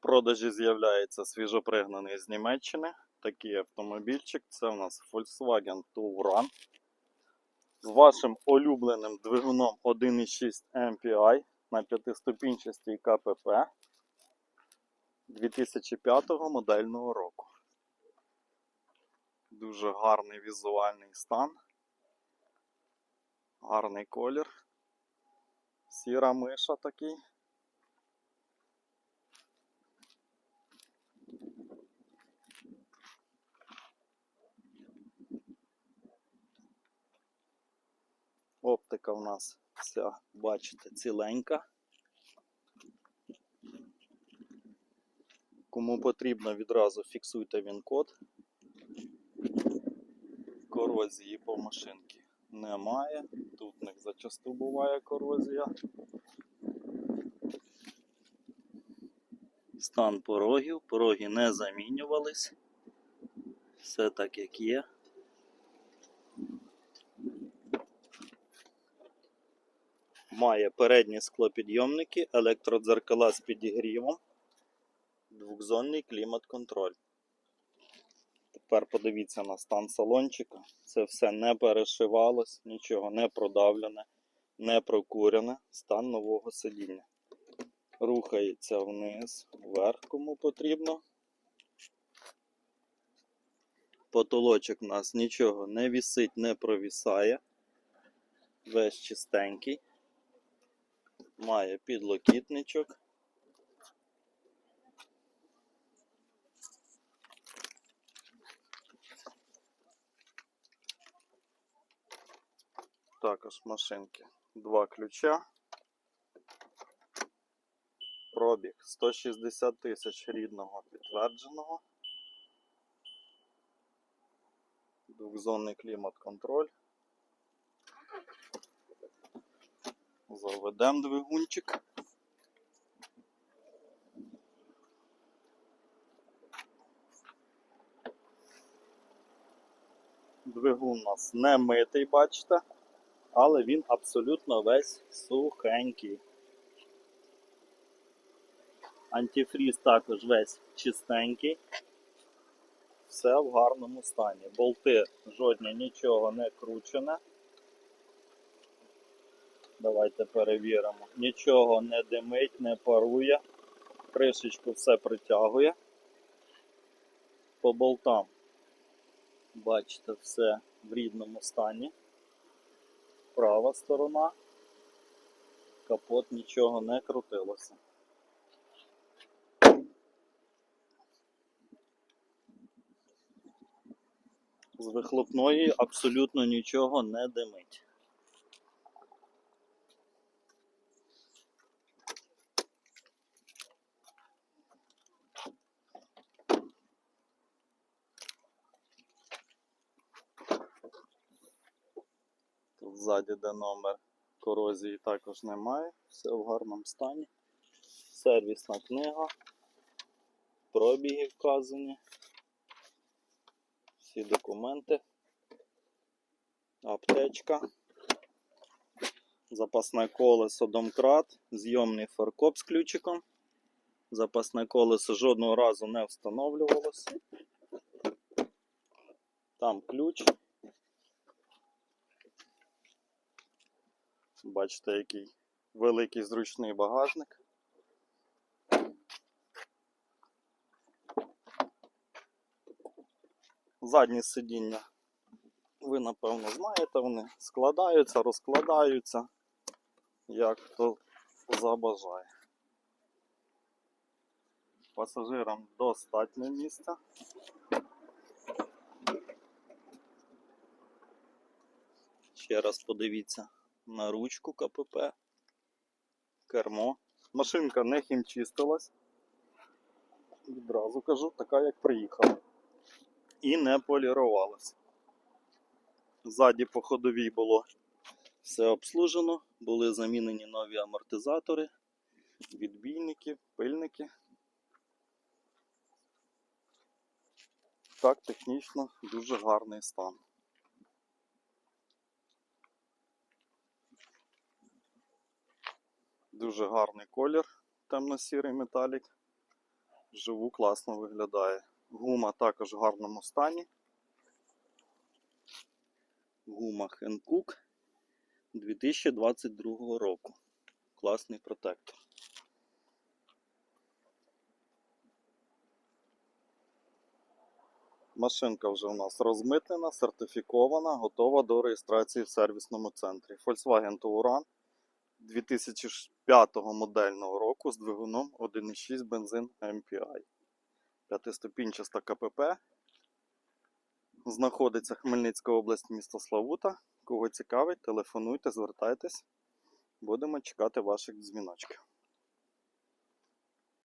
продажі з'являється свіжопригнаний з Німеччини. Такий автомобільчик. Це у нас Volkswagen Touran. З вашим улюбленим двигуном 1.6 MPI на п'ятиступінчастій КПП 2005 модельного року. Дуже гарний візуальний стан. Гарний колір. Сіра миша такий. Оптика в нас вся, бачите, ціленька. Кому потрібно, відразу фіксуйте він код. Корозії по машинці немає. Тут в них зачасту буває корозія. Стан порогів. Пороги не замінювались. Все так як є. Має передні склопідйомники, електродзеркала з підігрівом, двохзонний клімат-контроль. Тепер подивіться на стан салончика. Це все не перешивалось, нічого не продавлене, не прокурене. Стан нового сидіння. Рухається вниз, вверх, кому потрібно. Потолочок у нас нічого не вісить, не провісає. Весь чистенький. Має підлокітничок. Також машинки. Два ключа. Пробіг 160 тисяч рідного підтвердженого. Двохзонний клімат-контроль. Заведемо двигунчик. Двигун у нас не митий, бачите, але він абсолютно весь сухенький. Антифріз також весь чистенький. Все в гарному стані. Болти жодні нічого не кручене. Давайте перевіримо. Нічого не димить, не парує. Кришечку все притягує. По болтам. Бачите, все в рідному стані. Права сторона. Капот нічого не крутилося. З вихлопної абсолютно нічого не димить. Ззаді де номер корозії також немає, все в гарному стані. Сервісна книга, пробіги вказані, всі документи, аптечка, запасне колесо домкрат, зйомний фаркоп з ключиком. Запасне колесо жодного разу не встановлювалося. Там ключ. Бачите, який великий зручний багажник. Задні сидіння. Ви, напевно, знаєте, вони складаються, розкладаються, як хто забажає. Пасажирам достатньо місця. Ще раз подивіться на ручку КПП, кермо. Машинка не хімчистилась. Відразу кажу, така як приїхала. І не полірувалась. Ззаді по ходовій було все обслужено, були замінені нові амортизатори, відбійники, пильники. Так, технічно дуже гарний стан. Дуже гарний колір, темно-сірий металік. Вживу класно виглядає. Гума також в гарному стані. Гума Хенкук 2022 року. Класний протектор. Машинка вже у нас розмитнена, сертифікована, готова до реєстрації в сервісному центрі. Volkswagen Touran 2005 модельного року з двигуном 1.6 бензин MPI. П'ятиступінчаста КПП. Знаходиться Хмельницька область, місто Славута. Кого цікавить, телефонуйте, звертайтесь. Будемо чекати ваших дзвіночків.